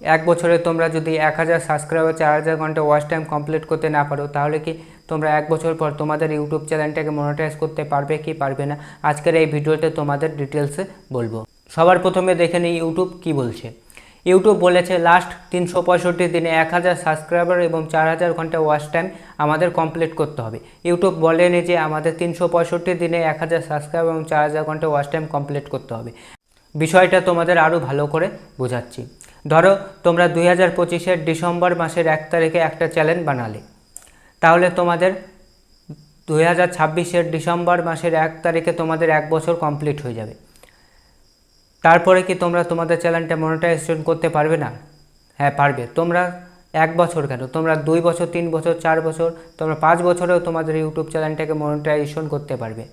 এক বছরে তোমরা যদি এক হাজার সাবস্ক্রাইবার চার হাজার ঘণ্টা ওয়াচ টাইম কমপ্লিট করতে না পারো, তাহলে কি তোমরা এক বছর পর তোমাদের ইউটিউব চ্যানেলটাকে মনিটাইজ করতে পারবে কি পারবে না? আজকের এই ভিডিওতে তোমাদের ডিটেলসে বলব। সবার প্রথমে দেখে নিই ইউটিউব কি বলছে। ইউটিউব বলেছে লাস্ট তিনশো পঁয়ষট্টি দিনে এক হাজার সাবস্ক্রাইবার এবং চার হাজার ঘণ্টা ওয়াচ টাইম আমাদের কমপ্লিট করতে হবে। ইউটিউব বলেনি যে আমাদের তিনশো পঁয়ষট্টি দিনে এক হাজার সাবস্ক্রাইবার এবং চার হাজার ঘণ্টা ওয়াচ টাইম কমপ্লিট করতে হবে। বিষয়টা তোমাদের আরও ভালো করে বোঝাচ্ছি। ধরো, তোমরা দুই হাজার পঁচিশের ডিসেম্বর মাসের এক তারিখে একটা চ্যানেল বানালে। তাহলে তোমাদের দুই হাজার ছাব্বিশের ডিসেম্বর মাসের এক তারিখে তোমাদের এক বছর কমপ্লিট হয়ে যাবে। তারপরে কি তোমরা তোমাদের চ্যানেলটা মনিটাইজেশন করতে পারবে না? হ্যাঁ পারবে। তোমরা এক বছর কেন? তোমরা দুই বছর, তিন বছর, চার বছর, তোমরা পাঁচ বছরেও তোমাদের ইউটিউব চ্যানেলটাকে মনিটাইজেশন করতে পারবে।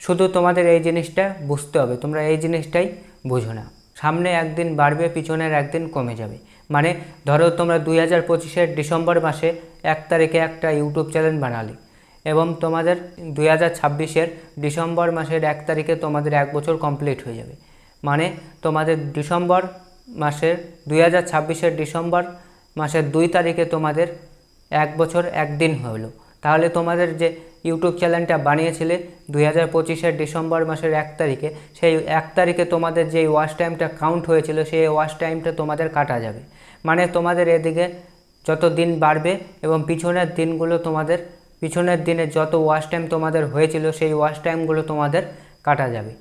শুধু তোমাদের এই জিনিসটা বুঝতে হবে, তোমরা এই জিনিসটাই বুঝো না। সামনে একদিন বাড়বে, পিছনের একদিন কমে যাবে। মানে ধরো তোমরা দুই হাজার পঁচিশের ডিসেম্বর মাসে এক তারিখে একটা ইউটিউব চ্যানেল বানালে এবং তোমাদের দুই হাজার ছাব্বিশের ডিসেম্বর মাসের এক তারিখে তোমাদের এক বছর কমপ্লিট হয়ে যাবে। মানে তোমাদের ডিসেম্বর মাসের, দুই হাজার ছাব্বিশের ডিসেম্বর মাসের দুই তারিখে তোমাদের এক বছর একদিন হলো। তাহলে তোমাদের যে ইউটিউব চ্যানেলটা বানিয়েছিলে দুই হাজার পঁচিশের ডিসেম্বর মাসের এক তারিখে, সেই এক তারিখে তোমাদের যে ওয়াচ টাইমটা কাউন্ট হয়েছিল, সেই ওয়াচ টাইমটা তোমাদের কাটা যাবে। মানে তোমাদের এদিকে যত দিন বাড়বে এবং পিছনের দিনগুলো তোমাদের, পিছনের দিনে যত ওয়াচ টাইম তোমাদের হয়েছিল, সেই ওয়াচ টাইমগুলো তোমাদের কাটা যাবে।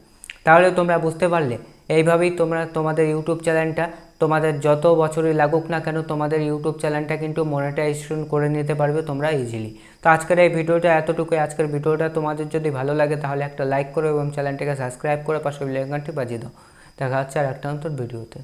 তাহলে তোমরা বুঝতে পারলে, এইভাবেই তোমরা তোমাদের ইউটিউব চ্যানেলটা তোমাদের যত বছরই লাগুক না কেন, তোমাদের ইউটিউব চ্যানেলটা কিন্তু মনিটাইজেশন করে নিতে পারবে তোমরা ইজিলি তো আজকের এই ভিডিওটা এতটুকুই। আজকের ভিডিওটা তোমাদের যদি ভালো লাগে, তাহলে একটা লাইক করো এবং চ্যানেলটাকে সাবস্ক্রাইব করে পাশে বেল আইকনটি বাজিয়ে দাও। দেখা হচ্ছে আর একটা নতুন ভিডিওতে।